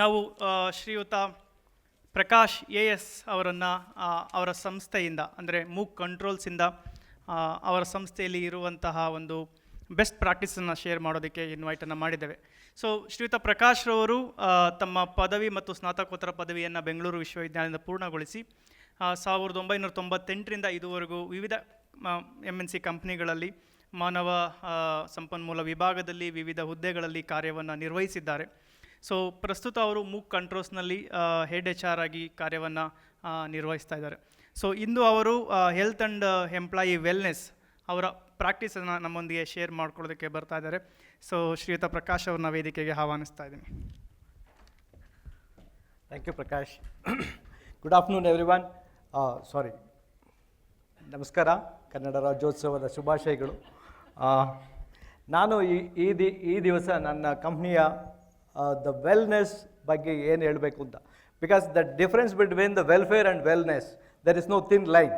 ನಾವು ಶ್ರೀಯುತ Prakash A S ಅವರನ್ನು ಅವರ ಸಂಸ್ಥೆಯಿಂದ, ಅಂದರೆ ಮೂಕ್ ಕಂಟ್ರೋಲ್ಸಿಂದ ಅವರ ಸಂಸ್ಥೆಯಲ್ಲಿ ಇರುವಂತಹ ಒಂದು ಬೆಸ್ಟ್ ಪ್ರಾಕ್ಟೀಸನ್ನು ಶೇರ್ ಮಾಡೋದಕ್ಕೆ ಇನ್ವೈಟನ್ನು ಮಾಡಿದ್ದೇವೆ. ಸೊ, ಶ್ರೀಯುತ ಪ್ರಕಾಶ್ ರವರು ತಮ್ಮ ಪದವಿ ಮತ್ತು ಸ್ನಾತಕೋತ್ತರ ಪದವಿಯನ್ನು ಬೆಂಗಳೂರು ವಿಶ್ವವಿದ್ಯಾಲಯದಿಂದ ಪೂರ್ಣಗೊಳಿಸಿ ಸಾವಿರದ ಒಂಬೈನೂರ ತೊಂಬತ್ತೆಂಟರಿಂದ ಇದುವರೆಗೂ ವಿವಿಧ ಎಂ ಎನ್ ಸಿ ಕಂಪ್ನಿಗಳಲ್ಲಿ, ಮಾನವ ಸಂಪನ್ಮೂಲ ವಿಭಾಗದಲ್ಲಿ ವಿವಿಧ ಹುದ್ದೆಗಳಲ್ಲಿ ಕಾರ್ಯವನ್ನು ನಿರ್ವಹಿಸಿದ್ದಾರೆ. ಸೊ ಪ್ರಸ್ತುತ ಅವರು ಮೂಕ್ ಕಂಟ್ರೋಲ್ಸ್ನಲ್ಲಿ ಹೆಡ್ ಎಚ್ ಆರ್ ಆಗಿ ಕಾರ್ಯವನ್ನು ನಿರ್ವಹಿಸ್ತಾ ಇದ್ದಾರೆ. ಸೊ ಇಂದು ಅವರು ಹೆಲ್ತ್ ಆ್ಯಂಡ್ ಎಂಪ್ಲಾಯಿ ವೆಲ್ನೆಸ್ ಅವರ ಪ್ರಾಕ್ಟೀಸನ್ನು ನಮ್ಮೊಂದಿಗೆ ಶೇರ್ ಮಾಡ್ಕೊಳ್ಳೋದಕ್ಕೆ ಬರ್ತಾ ಇದ್ದಾರೆ. ಸೊ ಶ್ರೀಯುತ ಪ್ರಕಾಶ್ ಅವ್ರನ್ನ ವೇದಿಕೆಗೆ ಆಹ್ವಾನಿಸ್ತಾ ಇದ್ದೀನಿ. Thank you Prakash good afternoon everyone sorry ನಮಸ್ಕಾರ. ಕನ್ನಡ ರಾಜ್ಯೋತ್ಸವದ ಶುಭಾಶಯಗಳು. ನಾನು ಈ ಈ ದಿ, ಈ ದಿವಸ ನನ್ನ ಕಂಪ್ನಿಯ ದ ವೆಲ್ನೆಸ್ ಬಗ್ಗೆ ಏನು ಹೇಳಬೇಕು ಅಂತ? Because the difference between the welfare and wellness there is no thin line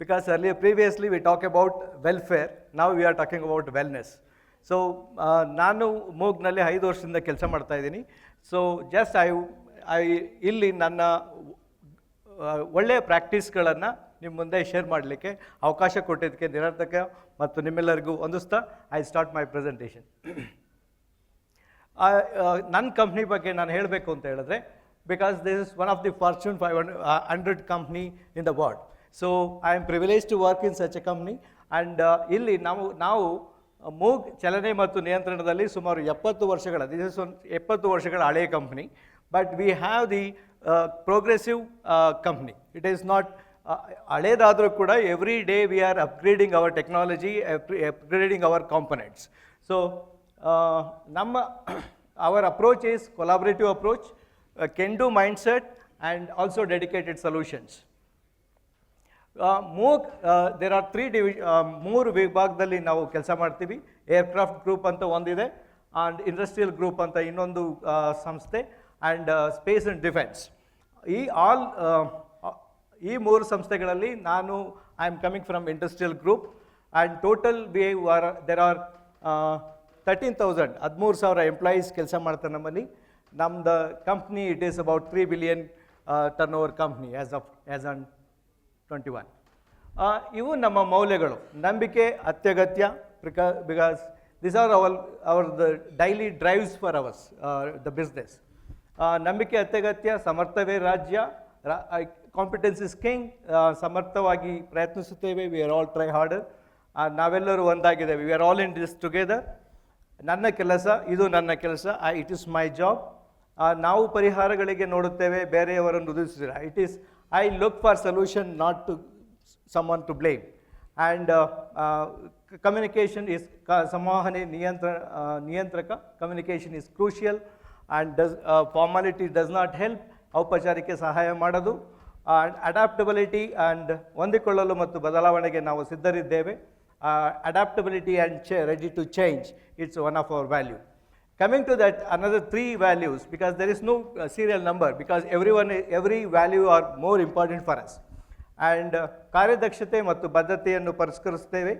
because early previously we talk about welfare ನಾವು we are talking about wellness so ನಾನು ಮೂಗ್ನಲ್ಲಿ ಐದು ವರ್ಷದಿಂದ ಕೆಲಸ ಮಾಡ್ತಾ ಇದ್ದೀನಿ. ಸೊ ಜಸ್ಟ್ ಐ ಐ ಇಲ್ಲಿ ನನ್ನ ಒಳ್ಳೆಯ ಪ್ರಾಕ್ಟೀಸ್ಗಳನ್ನು ನಿಮ್ಮ ಮುಂದೆ ಶೇರ್ ಮಾಡಲಿಕ್ಕೆ ಅವಕಾಶ ಕೊಟ್ಟಿದ್ದಕ್ಕೆ ನಿರರ್ಥಕ ಮತ್ತು ನಿಮ್ಮೆಲ್ಲರಿಗೂ ಹೊಂದಿಸ್ತಾ ಐ ಸ್ಟಾರ್ಟ್ ಮೈ ಪ್ರೆಸೆಂಟೇಷನ್ ನನ್ನ ಕಂಪ್ನಿ ಬಗ್ಗೆ ನಾನು ಹೇಳಬೇಕು ಅಂತ ಹೇಳಿದ್ರೆ because this is one of the Fortune five hundred company in the world so I am privilege to work in such a company and ಇಲ್ಲಿ ನಾವು ನಾವು, ಮೂಗ್ ಚಲನೆ ಮತ್ತು ನಿಯಂತ್ರಣದಲ್ಲಿ ಸುಮಾರು ಎಪ್ಪತ್ತು ವರ್ಷಗಳ ದಿಸ್ ಇಸ್ ಒನ್ ಎಪ್ಪತ್ತು ವರ್ಷಗಳ ಹಳೆಯ company but we have the progressive company it is not ಹಳೇದಾದರೂ ಕೂಡ every day we are upgrading our technology upgrading our components so ನಮ್ಮ our approach is collaborative approach can do mindset and also dedicated solutions Moog there are three div ಮೂರು ವಿಭಾಗದಲ್ಲಿ ನಾವು ಕೆಲಸ ಮಾಡ್ತೀವಿ. Aircraft group ಅಂತ ಒಂದಿದೆ and industrial group ಅಂತ ಇನ್ನೊಂದು ಸಂಸ್ಥೆ ಆ್ಯಂಡ್ ಸ್ಪೇಸ್ ಆ್ಯಂಡ್ ಡಿಫೆನ್ಸ್ ಈ ಆಲ್ ಈ ಮೂರು ಸಂಸ್ಥೆಗಳಲ್ಲಿ ನಾನು I am coming from industrial group and total we are there are thirteen thousand ಹದಿಮೂರು ಸಾವಿರ ಎಂಪ್ಲಾಯೀಸ್ ಕೆಲಸ ಮಾಡ್ತಾರೆ ನಮ್ಮಲ್ಲಿ. ನಮ್ದು company it is about three billion turnover company as of as on twenty one ಇವು ನಮ್ಮ ಮೌಲ್ಯಗಳು. ನಂಬಿಕೆ, ಅತ್ಯಗತ್ಯ beca because this are our our the daily drives for ours the business ನಂಬಿಕೆ, ಅತ್ಯಗತ್ಯ, ಸಮರ್ಥವೇ ರಾಜ್ಯ ಕಾಂಪಿಟೆನ್ಸ್ ಇಸ್ ಕಿಂಗ್ ಸಮರ್ಥವಾಗಿ ಪ್ರಯತ್ನಿಸುತ್ತೇವೆ. We are all try harder ನಾವೆಲ್ಲರೂ ಒಂದಾಗಿದ್ದೇವೆ. We are all in this together ನನ್ನ ಕೆಲಸ, ಇದು ನನ್ನ ಕೆಲಸ ಇಟ್ ಇಸ್ ಮೈ ಜಾಬ್ ನಾವು ಪರಿಹಾರಗಳಿಗೆ ನೋಡುತ್ತೇವೆ, ಬೇರೆಯವರನ್ನು ಉದಿಸಿಲ್ಲ it is I look for solution not to someone to blame and communication is ಸಂವಹನೆ ನಿಯಂತ್ರ ನಿಯಂತ್ರಕ communication is crucial and does formality does not help ಔಪಚಾರಿಕೆ ಸಹಾಯ ಮಾಡೋದು. ಆ್ಯಂಡ್ ಅಡಾಪ್ಟಬಿಲಿಟಿ ಆ್ಯಂಡ್ ಹೊಂದಿಕೊಳ್ಳಲು ಮತ್ತು ಬದಲಾವಣೆಗೆ ನಾವು ಸಿದ್ಧರಿದ್ದೇವೆ. ಅಡಾಪ್ಟಬಿಲಿಟಿ ಆ್ಯಂಡ್ ಚೆ ready to change it's one of our value Coming to that, another three values, because there is no uh, serial number, because everyone, every value are more important for us. And ಕಾರ್ಯದಕ್ಷತೆ ಮತ್ತು ಬದ್ಧತೆಯನ್ನು ಪರಿಷ್ಕರಿಸ್ತೇವೆ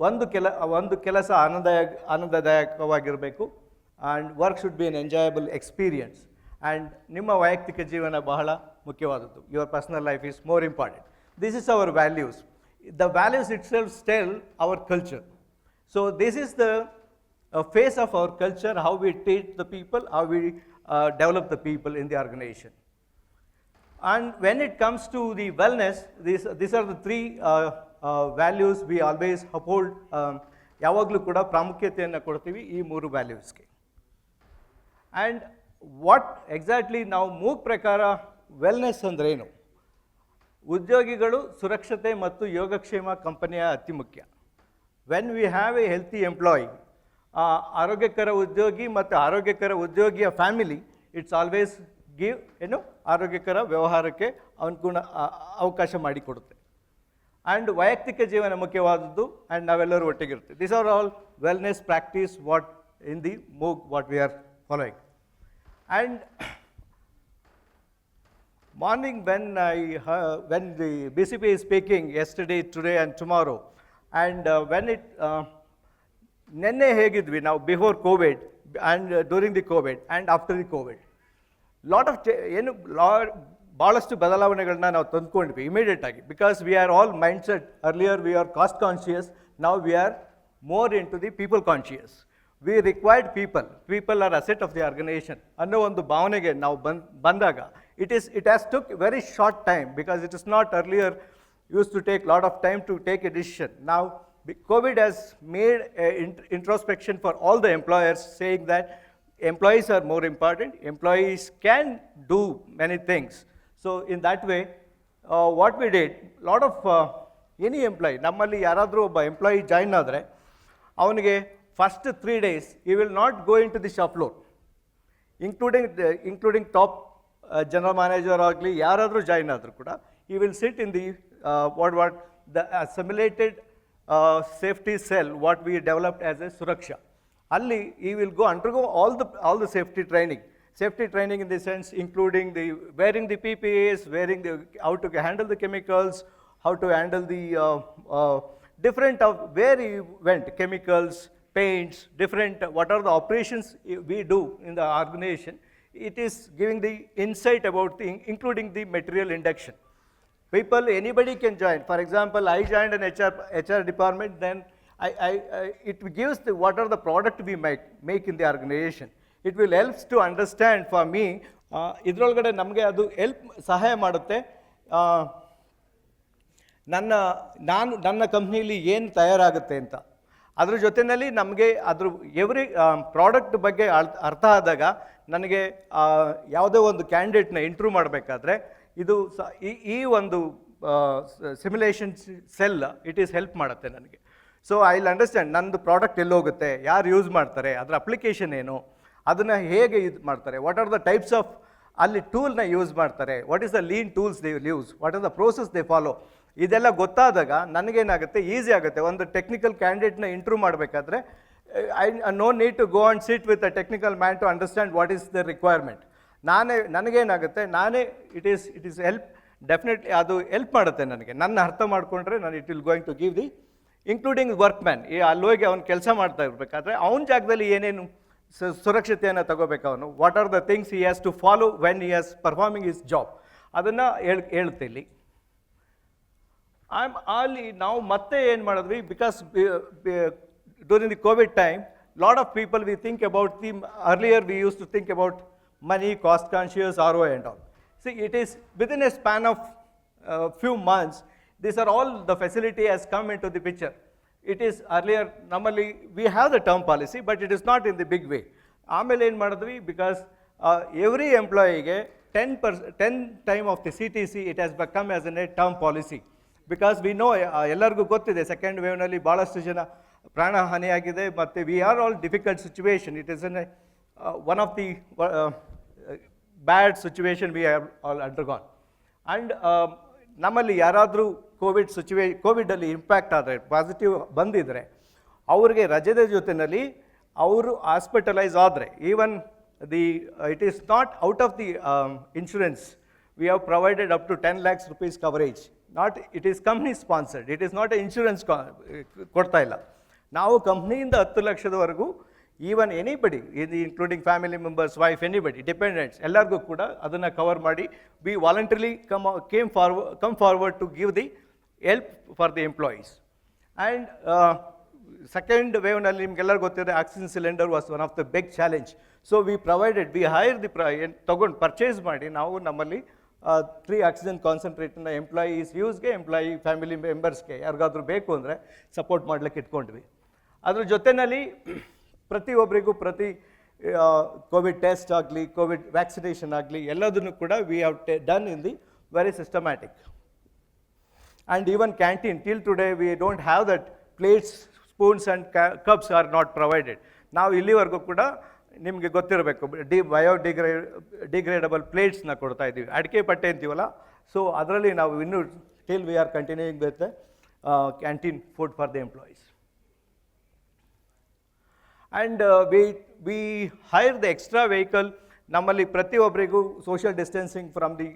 ಒಂದು ಕೆಲ ಒಂದು ಕೆಲಸ ಆನಂದದಾಯ ಆನಂದದಾಯಕವಾಗಿರಬೇಕು and work should be an enjoyable experience and ನಿಮ್ಮ ವೈಯಕ್ತಿಕ ಜೀವನ ಬಹಳ ಮುಖ್ಯವಾದದ್ದು your personal life is more important this is our values The values itself tell our culture so this is the a face of our culture, how we treat the people, how we uh, develop the people in the organization. And when it comes to the wellness, these, these are the three uh, uh, values we always uphold. Um, ಯಾವಾಗಲೂ ಕೂಡ ಪ್ರಾಮುಖ್ಯತೆಯನ್ನು ಕೊಡ್ತೀವಿ ಈ ಮೂರು ವ್ಯಾಲ್ಯೂಸ್ಗೆ and what exactly ನಾವು ಮೂಗ್ ಪ್ರಕಾರ wellness ಅಂದ್ರೇನು ಉದ್ಯೋಗಿಗಳು ಸುರಕ್ಷತೆ ಮತ್ತು ಯೋಗಕ್ಷೇಮ ಕಂಪನಿಯ ಅತಿ ಮುಖ್ಯ. When we have a healthy employee ಆರೋಗ್ಯಕರ ಉದ್ಯೋಗಿ ಮತ್ತು ಆರೋಗ್ಯಕರ ಉದ್ಯೋಗಿಯ ಫ್ಯಾಮಿಲಿ ಇಟ್ಸ್ ಆಲ್ವೇಸ್ ಗಿವ್ ಏನು, ಆರೋಗ್ಯಕರ ವ್ಯವಹಾರಕ್ಕೆ ಅನುಗುಣ ಅವಕಾಶ ಮಾಡಿಕೊಡುತ್ತೆ. ಆ್ಯಂಡ್ ವೈಯಕ್ತಿಕ ಜೀವನ ಮುಖ್ಯವಾದದ್ದು ಆ್ಯಂಡ್ ನಾವೆಲ್ಲರೂ ಒಟ್ಟಿಗಿರುತ್ತೆ. This are all wellness practice what in the move what we are following and morning when I heard, when the BCP is speaking yesterday, today, and tomorrow, and uh, when it uh, ನಿನ್ನೆ ಹೇಗಿದ್ವಿ ನಾವು before Covid and during the Covid and after the Covid lot of ಏನು ಲಾ ಭಾಳಷ್ಟು ಬದಲಾವಣೆಗಳನ್ನ ನಾವು ತಂದ್ಕೊಂಡ್ವಿ immediate ಆಗಿ. Because we are all mindset earlier we are cost conscious ನಾವು we are more into the people conscious we required people people are asset of the organisation ಅನ್ನೋ ಒಂದು ಭಾವನೆಗೆ ನಾವು ಬಂದ್ ಬಂದಾಗ It is it has took very short time because it is not earlier used to take lot of time to take a decision. Now, be- COVID has made a int- introspection for all the employers saying that employees are more important, employees can do many things. So in that way, uh, what we did, lot of uh, any employee, ನಮ್ಮಲ್ಲಿ ಯಾರಾದರೂ ಒಬ್ಬ employee join ಆದರೆ ಅವನಿಗೆ first three days he will not go into the shop floor including including top General manager ಆಗಲಿ ಯಾರಾದರೂ join ಆದರೂ ಕೂಡ he will sit in the what what the simulated safety cell what we developed as a Suraksha ಅಲ್ಲಿ he will go undergo all the all the safety training safety training in the sense including the wearing the P P S wearing the how to handle the chemicals how to handle the uh, uh, different of where you went, chemicals, paints, different, what are the operations we do in the organization. It is giving the insight about the, including the material induction. People, anybody can join. For example, I joined an HR, HR department, then I, I, I, it gives the, what are the product we make, make in the organization. It will help to understand for me, ಇದರೊಳಗಡೆ ನಮಗೆ ಅದು help ಸಹಾಯ ಮಾಡುತ್ತೆ ಆ, ನನ್ನ ನಾನು ನನ್ನ ಕಂಪ್ನಿಲಿ ಏನು ತಯಾರಾಗುತ್ತೆ ಅಂತ ಅದ್ರ ಜೊತೆಯಲ್ಲಿ ನಮಗೆ ಅದ್ರ ಎವ್ರಿ ಪ್ರಾಡಕ್ಟ್ ಬಗ್ಗೆ ಅರ್ಥ ಆದಾಗ ನನಗೆ ಯಾವುದೇ ಒಂದು ಕ್ಯಾಂಡಿಡೇಟ್ನ ಇಂಟ್ರೂ ಮಾಡಬೇಕಾದ್ರೆ ಇದು ಸ, ಈ ಒಂದು simulation cell it is help ಮಾಡುತ್ತೆ ನನಗೆ. ಸೊ ಐ ವಿಲ್ ಅಂಡರ್ಸ್ಟ್ಯಾಂಡ್ ನಂದು ಪ್ರಾಡಕ್ಟ್ ಎಲ್ಲೋಗುತ್ತೆ, ಯಾರು ಯೂಸ್ ಮಾಡ್ತಾರೆ, ಅದರ ಅಪ್ಲಿಕೇಶನ್ ಏನು, ಅದನ್ನು ಹೇಗೆ ಇದು ಮಾಡ್ತಾರೆ what are the types of ಅಲ್ಲಿ ಟೂಲ್ನ ಯೂಸ್ ಮಾಡ್ತಾರೆ what is the lean tools they use what are the process they follow ಇದೆಲ್ಲ ಗೊತ್ತಾದಾಗ ನನಗೇನಾಗುತ್ತೆ ಈಸಿ ಆಗುತ್ತೆ. ಒಂದು ಟೆಕ್ನಿಕಲ್ ಕ್ಯಾಂಡಿಡೇಟ್ನ ಇಂಟ್ರೂ ಮಾಡಬೇಕಾದ್ರೆ I no need to go and sit with a technical man to understand what is the requirement ನಾನೇ, ನನಗೇನಾಗುತ್ತೆ, ನಾನೇ it is it is help definitely ಅದು ಹೆಲ್ಪ್ ಮಾಡುತ್ತೆ ನನಗೆ. ನನ್ನ ಅರ್ಥ ಮಾಡಿಕೊಂಡ್ರೆ ನಾನು it will going to give the including work man ಈ ಅಲ್ಲಿ ಹೋಗಿ ಅವ್ನು ಕೆಲಸ ಮಾಡ್ತಾ ಇರಬೇಕಾದ್ರೆ, ಅವನ ಜಾಗದಲ್ಲಿ ಏನೇನು ಸುರಕ್ಷತೆಯನ್ನು ತಗೋಬೇಕು ಅವನು. What are the things he has to follow when he has performing is job ಅದನ್ನು ಹೇಳ್, ಹೇಳುತ್ತೆ ಇಲ್ಲಿ. ಐಮ್ ಅಲ್ಲಿ ನಾವು ಮತ್ತೆ ಏನು ಮಾಡಿದ್ವಿ? Because during the Covid time lot of people we think about the earlier we use to think about money cost conscious R O and all C it is within a span of few months these are all the facility has come into the picture it is earlier ನಮ್ಮಲ್ಲಿ we have the term policy but it is not in the big way ಆಮೇಲೆ ಏನು ಮಾಡಿದ್ವಿ? Because every ಎಂಪ್ಲಾಯಿಗೆ ten per ten time of the C T C it has become as an a term policy because we know ಎಲ್ಲರಿಗೂ ಗೊತ್ತಿದೆ second ವೇವ್ನಲ್ಲಿ ಭಾಳಷ್ಟು ಜನ ಪ್ರಾಣಹಾನಿಯಾಗಿದೆ, ಮತ್ತು we are all difficult situation it is an one of the bad situation we have all undergone and ನಮ್ಮಲ್ಲಿ ಯಾರಾದರೂ COVID ಸಿಚುವೇ ಕೋವಿಡಲ್ಲಿ ಇಂಪ್ಯಾಕ್ಟ್ ಆದರೆ ಪಾಸಿಟಿವ್ ಬಂದಿದ್ದರೆ ಅವ್ರಿಗೆ ರಜದ ಜೊತೆಯಲ್ಲಿ ಅವರು ಹಾಸ್ಪಿಟಲೈಸ್ ಆದರೆ even the it is not out of the insurance we have provided up to ten lakhs rupees coverage not it is company sponsored it is not a insurance ಕೊಡ್ತಾ ಇಲ್ಲ. ನಾವು ಕಂಪ್ನಿಯಿಂದ ಹತ್ತು ಲಕ್ಷದವರೆಗೂ ಈವನ್ ಎನಿಬಡಿ ಇದು including family members wife anybody dependents ಎಲ್ಲರಿಗೂ ಕೂಡ ಅದನ್ನು ಕವರ್ ಮಾಡಿ we voluntarily come came forward come forward to give the help for the employees and second ವೇವ್ನಲ್ಲಿ ನಿಮ್ಗೆಲ್ಲರಿಗೂ ಗೊತ್ತಿದೆ oxygen cylinder was one of the big challenge so we provided we hire the ಪ್ರ ಏನು ತೊಗೊಂಡು purchase ಮಾಡಿ, ನಾವು ನಮ್ಮಲ್ಲಿ three oxygen ಕಾನ್ಸಂಟ್ರೇಟನ್ನ employees ಯೂಸ್ಗೆ ಎಂಪ್ಲಾಯಿ ಫ್ಯಾಮಿಲಿ ಮೆಂಬರ್ಸ್ಗೆ ಯಾರಿಗಾದ್ರೂ ಬೇಕು ಅಂದರೆ ಸಪೋರ್ಟ್ ಮಾಡಲಿಕ್ಕೆ ಇಟ್ಕೊಂಡ್ವಿ. ಅದ್ರ ಜೊತೆಯಲ್ಲಿ ಪ್ರತಿಯೊಬ್ಬರಿಗೂ ಪ್ರತಿ ಕೋವಿಡ್ ಟೆಸ್ಟ್ ಆಗಲಿ ಕೋವಿಡ್ ವ್ಯಾಕ್ಸಿನೇಷನ್ ಆಗಲಿ ಎಲ್ಲದನ್ನು ಕೂಡ we have ಟೆ done in the very systematic and even canteen till today we don't have that plates spoons and cups are not provided. ನಾವು ಇಲ್ಲಿವರೆಗೂ ಕೂಡ ನಿಮಗೆ ಗೊತ್ತಿರಬೇಕು, ಡಿ ಬಯೋಡಿಗ್ರೇ ಡಿಗ್ರೇಡಬಲ್ ಪ್ಲೇಟ್ಸ್ನ ಕೊಡ್ತಾ ಇದ್ದೀವಿ. ಅಡಿಕೆ ಪಟ್ಟೆ ಅಂತೀವಲ್ಲ, ಸೊ ಅದರಲ್ಲಿ ನಾವು ಇನ್ನೂ still we are continuing with canteen food for the employees and we we hire the extra vehicle ನಮ್ಮಲ್ಲಿ ಪ್ರತಿಯೊಬ್ಬರಿಗೂ social distancing from the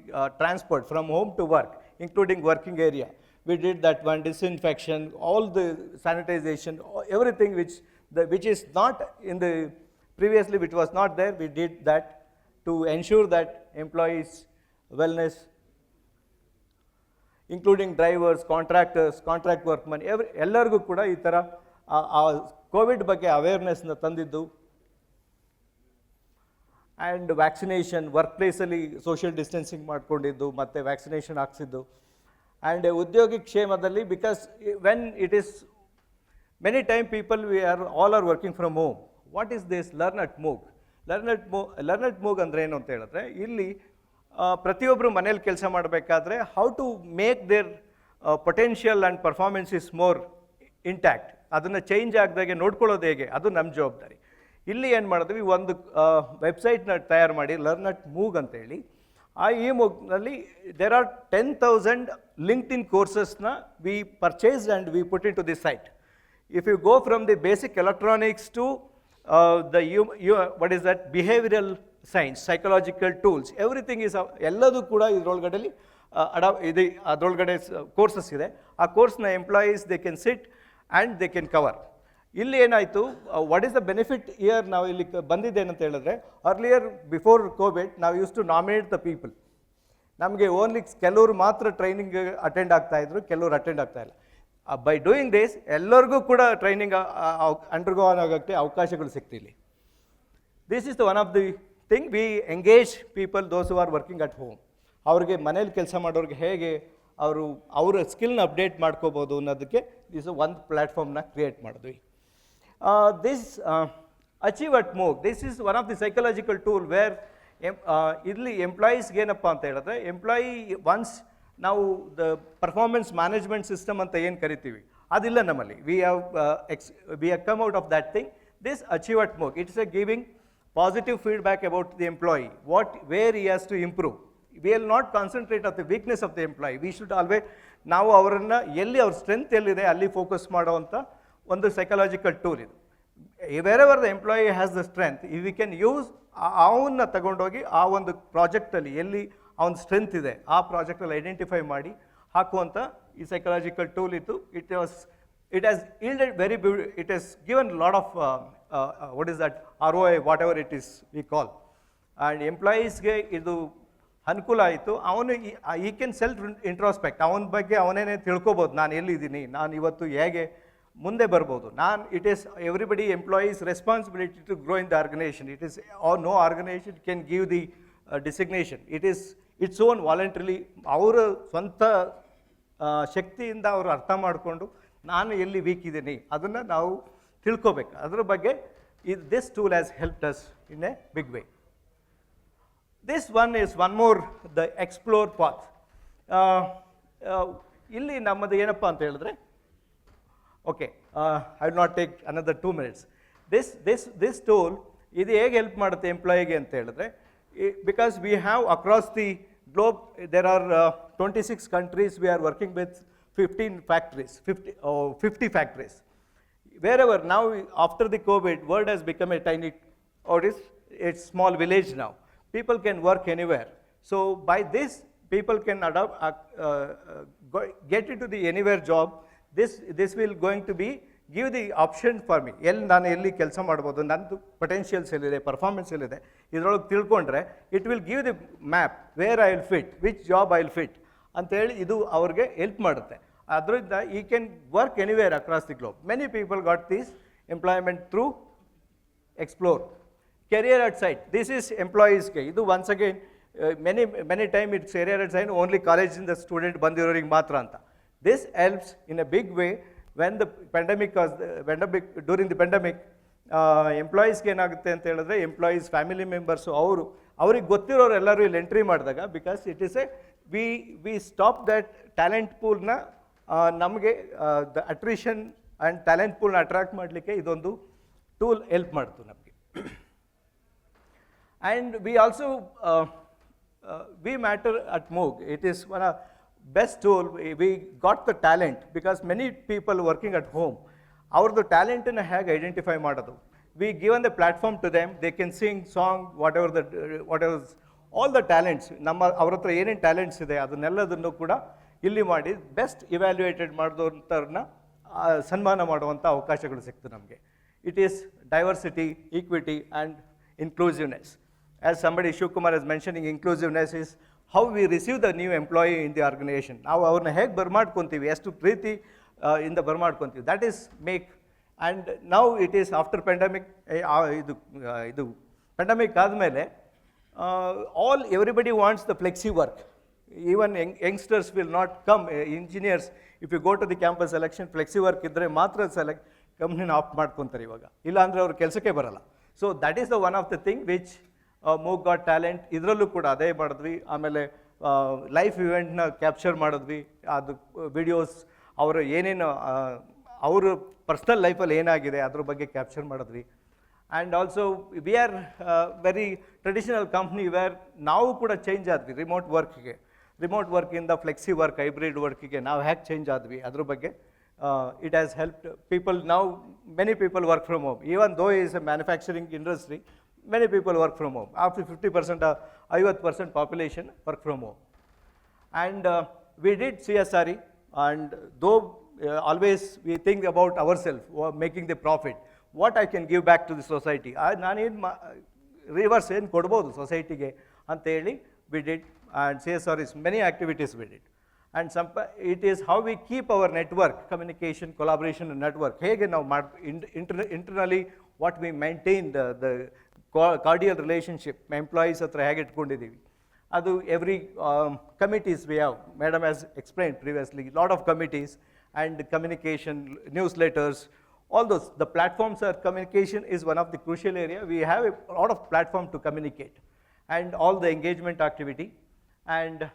transport from home to work including working area we did that one disinfection all the sanitisation everything which the which is not in the previously which was not there. We did that to ensure that employees' wellness, including drivers, contractors, contract workmen, every ಎಲ್ಲರಿಗೂ ಕೂಡ ಈ ಥರ ಆ Covid ಬಗ್ಗೆ ಅವೇರ್ನೆಸ್ನ ತಂದಿದ್ದು and vaccination work ಪ್ಲೇಸಲ್ಲಿ social distancing ಮಾಡ್ಕೊಂಡಿದ್ದು ಮತ್ತು ವ್ಯಾಕ್ಸಿನೇಷನ್ ಹಾಕ್ಸಿದ್ದು ಆ್ಯಂಡ್ ಉದ್ಯೋಗಿ ಕ್ಷೇಮದಲ್ಲಿ because when it is many time people we are all are working from home what is this learn at Moog learn at ಮೂ ಲರ್ನ್ ಅಟ್ ಮೂಗ್ ಅಂದರೆ ಏನು ಅಂತ ಹೇಳಿದ್ರೆ, ಇಲ್ಲಿ ಪ್ರತಿಯೊಬ್ಬರು ಮನೇಲಿ ಕೆಲಸ ಮಾಡಬೇಕಾದ್ರೆ how to make their potential and performance is more intact ಅದನ್ನು ಚೇಂಜ್ ಆಗದಾಗೆ ನೋಡ್ಕೊಳ್ಳೋದು ಹೇಗೆ? ಅದು ನಮ್ಮ ಜವಾಬ್ದಾರಿ. ಇಲ್ಲಿ ಏನು ಮಾಡಿದ್ವಿ? ಒಂದು ವೆಬ್ಸೈಟ್ನ ತಯಾರು ಮಾಡಿ ಲರ್ನ್ ಅಟ್ ಮೂಗ್ ಅಂತೇಳಿ ಆ ಈ ಮೂಗ್ನಲ್ಲಿ there are ten thousand LinkedIn ಕೋರ್ಸಸ್ನ we purchased and we put in to this site if you go from the basic electronics to uh, the you, you, what is that? Behavioral science tools everything uh, ಎಲ್ಲದೂ ಕೂಡ ಇದರೊಳಗಡೆಲಿ ಅಡಾ ಇದು ಅದರೊಳಗಡೆ courses ಇದೆ. ಆ ಕೋರ್ಸ್ನ employees they can sit and they can cover ಇಲ್ಲಿ ಏನಾಯಿತು what is the benefit year ನಾವು ಇಲ್ಲಿ ಬಂದಿದ್ದೇನಂತ ಹೇಳಿದ್ರೆ ಅರ್ಲಿಯರ್ ಬಿಫೋರ್ ಕೋವಿಡ್ ನಾವು use to nominate the people ನಮಗೆ ಓನ್ಲಿ ಕೆಲವರು ಮಾತ್ರ ಟ್ರೈನಿಂಗ್ ಅಟೆಂಡ್ ಆಗ್ತಾಯಿದ್ರು ಕೆಲವರು ಅಟೆಂಡ್ ಆಗ್ತಾ ಇಲ್ಲ. ಬೈ ಡೂಯಿಂಗ್ ದಿಸ್ ಎಲ್ಲರಿಗೂ ಕೂಡ ಟ್ರೈನಿಂಗ್ ಅಂಡರ್ಗೋ ಆಗೋಕ್ಕೆ ಅವಕಾಶಗಳು ಸಿಗ್ತಿಲ್ಲಿ this is the one of the thing we engage people those are working at home ಅವ್ರಿಗೆ ಮನೇಲಿ ಕೆಲಸ ಮಾಡೋರಿಗೆ ಹೇಗೆ ಅವರು ಅವರ ಸ್ಕಿಲ್ನ ಅಪ್ಡೇಟ್ ಮಾಡ್ಕೋಬೋದು ಅನ್ನೋದಕ್ಕೆ ದಿಸ್ ಒಂದು ಪ್ಲ್ಯಾಟ್ಫಾರ್ಮ್ನ ಕ್ರಿಯೇಟ್ ಮಾಡಿದ್ವಿ. This achieve at Moog this is one of the psychological tool where um ಇಲ್ಲಿ ಎಂಪ್ಲಾಯೀಸ್ಗೆ ಏನಪ್ಪ ಅಂತ ಹೇಳಿದ್ರೆ ಎಂಪ್ಲಾಯಿ ಒನ್ಸ್ ನಾವು ದ ಪರ್ಫಾರ್ಮೆನ್ಸ್ ಮ್ಯಾನೇಜ್ಮೆಂಟ್ ಸಿಸ್ಟಮ್ ಅಂತ ಏನು ಕರಿತೀವಿ? ಅದಿಲ್ಲ ನಮ್ಮಲ್ಲಿ. We have X we have come out of that thing this achieve at Moog it's a giving positive feedback about the employee what where he has to improve we will not concentrate of the weakness of the employee we should always ನಾವು ಅವರನ್ನು ಎಲ್ಲಿ ಅವ್ರ strength ಎಲ್ಲಿದೆ ಅಲ್ಲಿ focus ಮಾಡುವಂಥ ಒಂದು psychological tool ಇದು. Wherever the employee has the strength we can use ಅವನ್ನ ತಗೊಂಡೋಗಿ ಆ ಒಂದು ಪ್ರಾಜೆಕ್ಟಲ್ಲಿ ಎಲ್ಲಿ ಅವನ ಸ್ಟ್ರೆಂತ್ ಇದೆ, ಆ ಪ್ರಾಜೆಕ್ಟಲ್ಲಿ ಐಡೆಂಟಿಫೈ ಮಾಡಿ ಹಾಕುವಂಥ ಈ ಸೈಕಲಾಜಿಕಲ್ ಟೂಲ್ ಇತ್ತು. It was it as yielded very ಬ್ಯೂ it has given a of what is that are what I whatever it is we call and ಎಂಪ್ಲಾಯೀಸ್ಗೆ ಇದು ಅನುಕೂಲ ಆಯಿತು. ಅವನು ಈ ಕ್ಯಾನ್ ಸೆಲ್ಫ್ ಇಂಟ್ರೋಸ್ಪೆಕ್ಟ್ ಅವನ ಬಗ್ಗೆ ಅವನೇನೇ ತಿಳ್ಕೊಬೋದು, ನಾನು ಎಲ್ಲಿದ್ದೀನಿ? ನಾನು ಇವತ್ತು ಹೇಗೆ ಮುಂದೆ ಬರ್ಬೋದು? ನಾನು it is everybody employees responsibility to grow in the organisation it is are no organisation can give the designation it is it's own voluntarily ಅವರ ಸ್ವಂತ ಶಕ್ತಿಯಿಂದ ಅವರು ಅರ್ಥ ಮಾಡಿಕೊಂಡು ನಾನು ಎಲ್ಲಿ ವೀಕ್ ಇದ್ದೀನಿ ಅದನ್ನು ನಾವು ತಿಳ್ಕೋಬೇಕು. ಅದರ ಬಗ್ಗೆ ಇದು this tool as help us in a big way this one is one more the explore path ಇಲ್ಲಿ ನಮ್ಮದು ಏನಪ್ಪ ಅಂತ ಹೇಳಿದ್ರೆ okay I will not take another two minutes this this this tool ಇದು ಹೇಗೆ ಹೆಲ್ಪ್ ಮಾಡುತ್ತೆ ಎಂಪ್ಲಾಯಿಗೆ ಅಂತ ಹೇಳಿದ್ರೆ because we have across the globe, there are uh, 26 countries we are working with 15 factories, 50, oh, 50 factories. Wherever now, after the COVID, world has become a tiny, or it's, a small village now. People can work anywhere. So by this, people can adopt, uh, uh, get into the anywhere job. This, this will going to be give the option for me ಎಲ್ಲಿ ನಾನು ಎಲ್ಲಿ ಕೆಲಸ ಮಾಡ್ಬೋದು ನನ್ನದು potentials ಎಲ್ಲಿದೆ performance ಎಲ್ಲಿದೆ, ಇದರೊಳಗೆ ತಿಳ್ಕೊಂಡ್ರೆ it will give the map where I will fit which job I will fit ಅಂತೇಳಿ ಇದು ಅವ್ರಿಗೆ ಹೆಲ್ಪ್ ಮಾಡುತ್ತೆ. ಅದರಿಂದ ಈ can work anywhere across the globe many people got these employment through explore career at site this is ಎಂಪ್ಲಾಯೀಸ್ಗೆ ಇದು once again many many time it's career at sign only ಕಾಲೇಜಿಂದ student ಬಂದಿರೋರಿಗೆ ಮಾತ್ರ ಅಂತ. This helps in a big way when the pandemic was pandemic during the pandemic ಎಂಪ್ಲಾಯೀಸ್ಗೆ ಏನಾಗುತ್ತೆ ಅಂತ ಹೇಳಿದ್ರೆ employees family members ಅವರು, ಅವ್ರಿಗೆ ಗೊತ್ತಿರೋರು ಎಲ್ಲರೂ ಇಲ್ಲಿ ಎಂಟ್ರಿ ಮಾಡಿದಾಗ because it is a we we stop that talent ಪೂಲ್ನ ನಮಗೆ ದ ಅಟ್ರಿಷನ್ ಆ್ಯಂಡ್ ಟ್ಯಾಲೆಂಟ್ ಪೂಲ್ನ ಅಟ್ರಾಕ್ಟ್ ಮಾಡಲಿಕ್ಕೆ ಇದೊಂದು ಟೂಲ್ ಹೆಲ್ಪ್ ಮಾಡ್ತು ನಮಗೆ. And we also we matter at Moog it is one of best tool we, we got the talent because many people working at home ಅವ್ರದ್ದು ಟ್ಯಾಲೆಂಟನ್ನು ಹೇಗೆ identify ಮಾಡೋದು? We given the platform to them they can sing song whatever the whatever all the talents ನಮ್ಮ ಅವ್ರ ಹತ್ರ ಏನೇನು talents ಇದೆ ಅದನ್ನೆಲ್ಲದನ್ನು ಕೂಡ ಇಲ್ಲಿ ಮಾಡಿ ಬೆಸ್ಟ್ ಇವ್ಯಾಲ್ಯೂಯೇಟೆಡ್ ಮಾಡಿದಂಥವ್ರನ್ನ ಸನ್ಮಾನ ಮಾಡುವಂಥ ಅವಕಾಶಗಳು ಸಿಕ್ತು ನಮಗೆ. It is diversity equity and inclusiveness as somebody, Shivkumar is mentioning, inclusiveness is how we receive the new employee in the organization. ನಾವು ಅವ್ರನ್ನ ಹೇಗೆ ಬರ್ಮಾಡ್ಕೊತೀವಿ? ಎಷ್ಟು ಪ್ರೀತಿ ಆ, ಇಂದ ಬರ್ಮಾಡ್ಕೊತೀವಿ? ದಟ್ ಈಸ್ ಮೇಕ್ ಆ್ಯಂಡ್ ನಾವು ಇಟ್ ಈಸ್ ಆಫ್ಟರ್ ಪೆಂಡಮಿಕ್ ಇದು ಆ, ಇದು ಪೆಂಡಮಿಕ್ ಆದಮೇಲೆ all everybody wants the flexi work even young youngsters will not come engineers if you go to the campus selection flexi work ಇದ್ದರೆ ಮಾತ್ರ select ಕಂಪ್ನಿನ of ಮಾಡ್ಕೊತಾರೆ ಇವಾಗ. ಇಲ್ಲ ಅಂದರೆ ಅವ್ರ ಕೆಲಸಕ್ಕೆ ಬರಲ್ಲ. So that is the one of the thing which move got talent ಇದರಲ್ಲೂ ಕೂಡ ಅದೇ ಮಾಡಿದ್ವಿ. ಆಮೇಲೆ ಲೈಫ್ ಇವೆಂಟ್ನ ಕ್ಯಾಪ್ಚರ್ ಮಾಡಿದ್ವಿ. ಅದು ವಿಡಿಯೋಸ್ ಅವರು ಏನೇನು ಅವರು ಪರ್ಸ್ನಲ್ ಲೈಫಲ್ಲಿ ಏನಾಗಿದೆ ಅದ್ರ ಬಗ್ಗೆ ಕ್ಯಾಪ್ಚರ್ ಮಾಡಿದ್ವಿ. And also we are very traditional company where ನಾವು ಕೂಡ ಚೇಂಜ್ ಆದ್ವಿ ರಿಮೋಟ್ ವರ್ಕ್ಗೆ ರಿಮೋಟ್ ವರ್ಕಿಂದ ಫ್ಲೆಕ್ಸಿ ವರ್ಕ್ ಹೈಬ್ರಿಡ್ ವರ್ಕಿಗೆ ನಾವು ಹ್ಯಾಕ್ ಚೇಂಜ್ ಆದ್ವಿ ಅದ್ರ ಬಗ್ಗೆ ಇಟ್ ಹ್ಯಾಸ್ ಹೆಲ್ಪ್ ಪೀಪಲ್ ನಾವು many people work from home even though is a manufacturing industry Many people work from home after fifty percent ಐವತ್ತು percent population work from home and uh, we did CSRE, and though uh, always we think about ourselves, uh, making the profit, what I can give back to the society. ನಾನೇನು ಮಾ reverse ಏನು ಕೊಡ್ಬೋದು ಸೊಸೈಟಿಗೆ ಅಂತ ಹೇಳಿ we did and C S R is many activities we did and ಸಂಪ it is how we keep our network communication collaboration network ಹೇಗೆ ನಾವು ಮಾಡಿ inter internally what we maintain the the cordial relationship employees ಹತ್ರ ಹೇಗೆ ಇಟ್ಕೊಂಡಿದ್ದೀವಿ ಅದು every committees we have madam has explain previously lot of committees and communication newsletters all those the platforms are communication is one of the crucial area we have a lot of platform to communicate and all the engagement activity and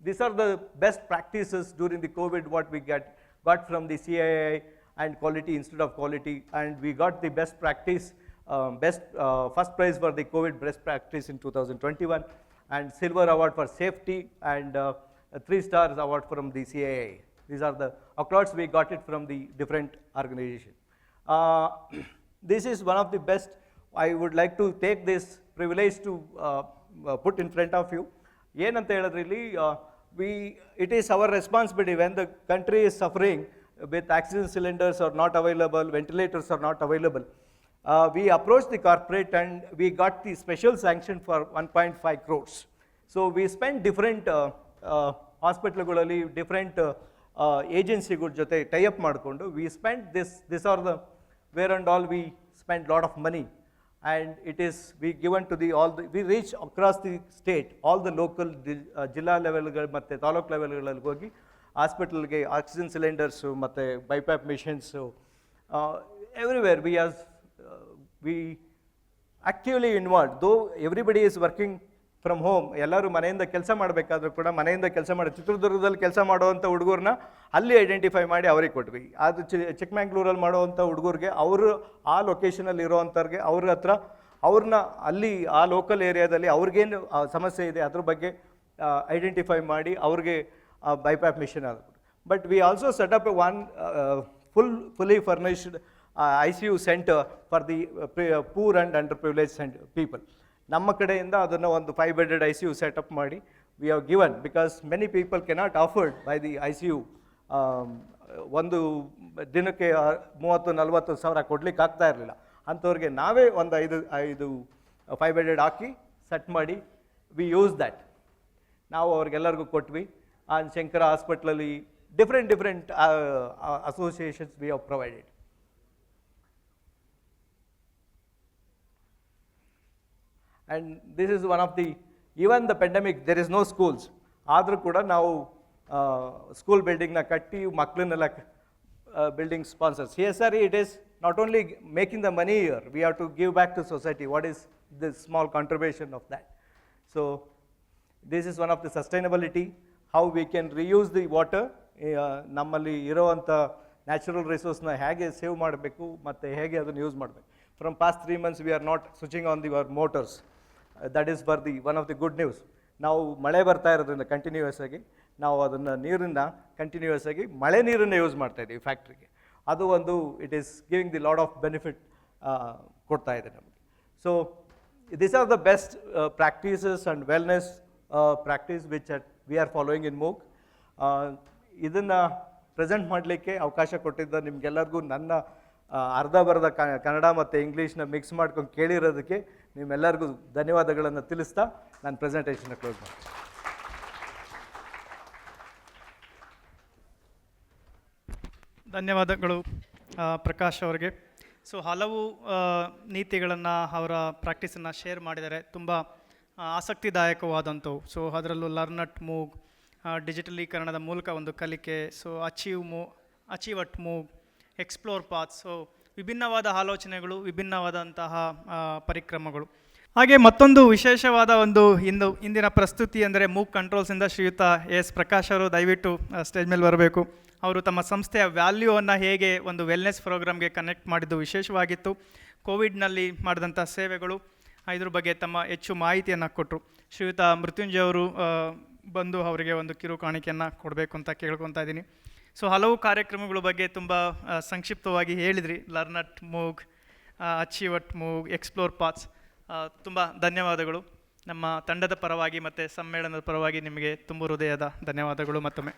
these are the best practices during the covid what we get got from the cii and quality institute of quality and we got the best practice um, best uh, first prize for the covid best practice in 2021 and silver award for safety and uh, a three stars award from the cii these are the accolades we got it from the different organization. Uh, this is one of the best. I would like to take this privilege to uh, uh, put in front of you. ಏನಂತ ಹೇಳಿದ್ರೆ ಇಲ್ಲಿ we it is our responsibility when the country is suffering with oxygen cylinders are not available ventilators are not available we approach the corporate and we got the special sanction for one point five crores so we spend different ಹಾಸ್ಪಿಟ್ಲ್ಗಳಲ್ಲಿ different ಏಜೆನ್ಸಿಗಳ ಜೊತೆ tie up ಮಾಡಿಕೊಂಡು we spend this this are the where and all we spend lot of money and it is we given to the all the we reach across the state all the local ಜಿಲ್ಲಾ ಲೆವೆಲ್ಗಳು ಮತ್ತು ತಾಲೂಕು ಲೆವೆಲ್ಗಳಲ್ಲಿ ಹೋಗಿ ಹಾಸ್ಪಿಟಲ್ಗೆ oxygen cylinders ಮತ್ತು BiPAP machines everywhere we as we actively involve though everybody is working from home ಎಲ್ಲರೂ ಮನೆಯಿಂದ ಕೆಲಸ ಮಾಡಬೇಕಾದ್ರೂ ಕೂಡ ಮನೆಯಿಂದ ಕೆಲಸ ಮಾಡಿ ಚಿತ್ರದುರ್ಗದಲ್ಲಿ ಕೆಲಸ ಮಾಡುವಂಥ ಹುಡುಗರನ್ನ ಅಲ್ಲಿ ಐಡೆಂಟಿಫೈ ಮಾಡಿ ಅವ್ರಿಗೆ ಕೊಟ್ವಿ. ಅದು ಚಿಕ್ಕಮಂಗ್ಳೂರಲ್ಲಿ ಮಾಡುವಂಥ ಹುಡುಗರಿಗೆ ಅವರು ಆ ಲೊಕೇಶನಲ್ಲಿ ಇರೋವಂಥವ್ರಿಗೆ ಅವ್ರ ಹತ್ರ ಅವ್ರನ್ನ ಅಲ್ಲಿ ಆ ಲೋಕಲ್ ಏರಿಯಾದಲ್ಲಿ ಅವ್ರಿಗೇನು ಸಮಸ್ಯೆ ಇದೆ ಅದ್ರ ಬಗ್ಗೆ ಐಡೆಂಟಿಫೈ ಮಾಡಿ ಅವ್ರಿಗೆ ಬೈಪ್ಯಾಪ್ ಮಿಷನ್ ಆಗ್ಬೋದು but we also setup one full fully furnished I C U center for the poor and under privilege scent people ನಮ್ಮ ಕಡೆಯಿಂದ ಅದನ್ನು ಒಂದು five bedded I C U setup ಮಾಡಿ we have given because many people cannot afford by the I C U ಒಂದು ದಿನಕ್ಕೆ ಮೂವತ್ತು, ನಲ್ವತ್ತು ಸಾವಿರ ಕೊಡ್ಲಿಕ್ಕೆ ಆಗ್ತಾ ಇರಲಿಲ್ಲ. ಅಂಥವ್ರಿಗೆ ನಾವೇ ಒಂದು ಐದು ಐದು ಫೈವ್ ಬೆಡೆಡ್ ಹಾಕಿ ಸೆಟ್ ಮಾಡಿ ವಿ ಯೂಸ್ ದ್ಯಾಟ್ ನಾವು ಅವ್ರಿಗೆಲ್ಲರಿಗೂ ಕೊಟ್ವಿ. ಆ ಶಂಕರ ಹಾಸ್ಪಿಟ್ಲಲ್ಲಿ different different associations we have provided and this is one of the, even the pandemic, there is no schools. ಆದರೂ ಕೂಡ ನಾವು ಸ್ಕೂಲ್ ಬಿಲ್ಡಿಂಗ್ನ ಕಟ್ಟಿ ಮಕ್ಕಳನ್ನೆಲ್ಲ building sponsors C S R it is not only making the money year we have to give back to society what is the small contribution of that so this is one of the sustainability how we can reuse the water ನಮ್ಮಲ್ಲಿ ಇರೋವಂಥ natural ರಿಸೋರ್ಸ್ನ ಹೇಗೆ save ಮಾಡಬೇಕು, ಮತ್ತು ಹೇಗೆ ಅದನ್ನು use ಮಾಡಬೇಕು. From past three months we are not switching on the our motors that is ಬರ್ the one of the good news ನಾವು ಮಳೆ ಬರ್ತಾ ಇರೋದ್ರಿಂದ ಕಂಟಿನ್ಯೂಯಸ್ ಆಗಿ, ನಾವು ಅದನ್ನು ನೀರನ್ನು ಕಂಟಿನ್ಯೂಯಸ್ ಆಗಿ ಮಳೆ ನೀರನ್ನು ಯೂಸ್ ಮಾಡ್ತಾ ಇದ್ದೀವಿ ಫ್ಯಾಕ್ಟ್ರಿಗೆ ಅದು ಒಂದು it is giving the load of benefit ಕೊಡ್ತಾ ಇದೆ ನಮಗೆ. So this are the best practices and wellness practice which at we are following in Moog. ಇದನ್ನು ಪ್ರೆಸೆಂಟ್ ಮಾಡಲಿಕ್ಕೆ ಅವಕಾಶ ಕೊಟ್ಟಿದ್ದ ನಿಮಗೆಲ್ಲರಿಗೂ ನನ್ನ ಅರ್ಧ ಬರ್ಧ ಕನ್ನಡ ಮತ್ತು ಇಂಗ್ಲೀಷ್ನ ಮಿಕ್ಸ್ ಮಾಡ್ಕೊಂಡು ಕೇಳಿರೋದಕ್ಕೆ ನಿಮ್ಮೆಲ್ಲರಿಗೂ ಧನ್ಯವಾದಗಳನ್ನು ತಿಳಿಸ್ತಾ ನಾನು ಪ್ರೆಸೆಂಟೇಷನ್ ಕ್ಲೋಸ್ ಮಾಡ್ತೀನಿ. ಧನ್ಯವಾದಗಳು ಪ್ರಕಾಶ್ ಅವರಿಗೆ. ಸೊ ಹಲವು ನೀತಿಗಳನ್ನು ಅವರ ಪ್ರಾಕ್ಟೀಸನ್ನು ಶೇರ್ ಮಾಡಿದ್ದಾರೆ ತುಂಬ ಆಸಕ್ತಿದಾಯಕವಾದಂಥವು. ಸೊ ಅದರಲ್ಲೂ ಲರ್ನಟ್ ಮೂಗ್ ಡಿಜಿಟಲೀಕರಣದ ಮೂಲಕ ಒಂದು ಕಲಿಕೆ ಸೊ ಅಚೀವ್ ಮೂ achieve at Moog explore path so ವಿಭಿನ್ನವಾದ ಆಲೋಚನೆಗಳು, ವಿಭಿನ್ನವಾದಂತಹ ಪರಿಕ್ರಮಗಳು. ಹಾಗೆ ಮತ್ತೊಂದು ವಿಶೇಷವಾದ ಒಂದು ಇಂದು, ಇಂದಿನ ಪ್ರಸ್ತುತಿ ಅಂದರೆ ಮೂಕ್ ಕಂಟ್ರೋಲ್ಸಿಂದ ಶ್ರೀಯುತ ಎಸ್ ಪ್ರಕಾಶ್ ಅವರು ದಯವಿಟ್ಟು ಸ್ಟೇಜ್ ಮೇಲೆ ಬರಬೇಕು. ಅವರು ತಮ್ಮ ಸಂಸ್ಥೆಯ ವ್ಯಾಲ್ಯೂವನ್ನು ಹೇಗೆ ಒಂದು ವೆಲ್ನೆಸ್ ಪ್ರೋಗ್ರಾಮ್ಗೆ ಕನೆಕ್ಟ್ ಮಾಡಿದ್ದು ವಿಶೇಷವಾಗಿತ್ತು. ಕೋವಿಡ್ನಲ್ಲಿ ಮಾಡಿದಂಥ ಸೇವೆಗಳು ಇದ್ರ ಬಗ್ಗೆ ತಮ್ಮ ಹೆಚ್ಚು ಮಾಹಿತಿಯನ್ನು ಕೊಟ್ಟರು. ಶ್ರೀಯುತ ಮೃತ್ಯುಂಜಯ ಅವರು ಬಂದು ಅವರಿಗೆ ಒಂದು ಕಿರು ಕಾಣಿಕೆಯನ್ನು ಕೊಡಬೇಕು ಅಂತ ಕೇಳ್ಕೊತಾ ಇದ್ದೀನಿ. ಸೊ ಹಲವು ಕಾರ್ಯಕ್ರಮಗಳ ಬಗ್ಗೆ ತುಂಬ ಸಂಕ್ಷಿಪ್ತವಾಗಿ ಹೇಳಿದ್ರಿ. ಲರ್ನಟ್ ಮೂಗ್ ಅಚೀವಟ್ ಮೂಗ್ ಎಕ್ಸ್ಪ್ಲೋರ್ ಪಾತ್ಸ್ ತುಂಬ ಧನ್ಯವಾದಗಳು. ನಮ್ಮ ತಂಡದ ಪರವಾಗಿ ಮತ್ತು ಸಮ್ಮೇಳನದ ಪರವಾಗಿ ನಿಮಗೆ ತುಂಬ ಹೃದಯದ ಧನ್ಯವಾದಗಳು ಮತ್ತೊಮ್ಮೆ.